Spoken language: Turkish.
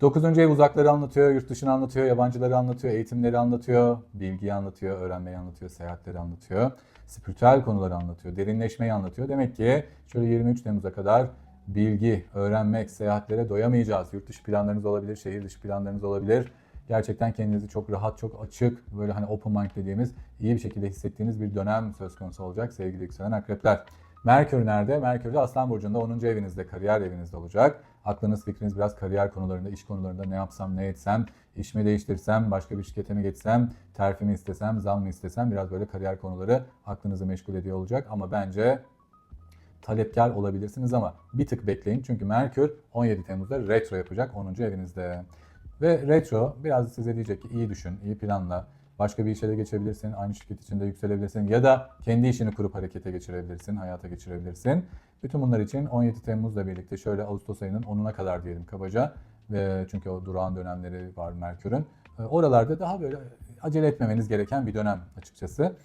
Dokuzuncu ev uzakları anlatıyor, yurt dışını anlatıyor, yabancıları anlatıyor, eğitimleri anlatıyor, bilgiyi anlatıyor, öğrenmeyi anlatıyor, seyahatleri anlatıyor, spiritüel konuları anlatıyor, derinleşmeyi anlatıyor. Demek ki şöyle 23 Temmuz'a kadar bilgi, öğrenmek, seyahatlere doyamayacağız. Yurt dışı planlarınız olabilir, şehir dışı planlarınız olabilir. Gerçekten kendinizi çok rahat, çok açık, böyle hani open mind dediğimiz iyi bir şekilde hissettiğiniz bir dönem söz konusu olacak sevgili yükselen akrepler. Merkür nerede? Merkür de Aslan Burcu'nda 10. evinizde, kariyer evinizde olacak. Aklınız, fikriniz biraz kariyer konularında, iş konularında ne yapsam, ne etsem, iş mi değiştirsem, başka bir şirkete mi geçsem, terfi mi istesem, zam mı istesem biraz böyle kariyer konuları aklınızı meşgul ediyor olacak. Ama bence talepkar olabilirsiniz ama bir tık bekleyin. Çünkü Merkür 17 Temmuz'da retro yapacak 10. evinizde. Ve retro biraz size diyecek ki iyi düşün, iyi planla. Başka bir işe de geçebilirsin, aynı şirket içinde yükselebilirsin ya da kendi işini kurup harekete geçirebilirsin, hayata geçirebilirsin. Bütün bunlar için 17 Temmuz'la birlikte şöyle Ağustos ayının 10'una kadar diyelim kabaca. Ve çünkü o durağan dönemleri var Merkür'ün. E, Oralarda daha böyle acele etmemeniz gereken bir dönem açıkçası.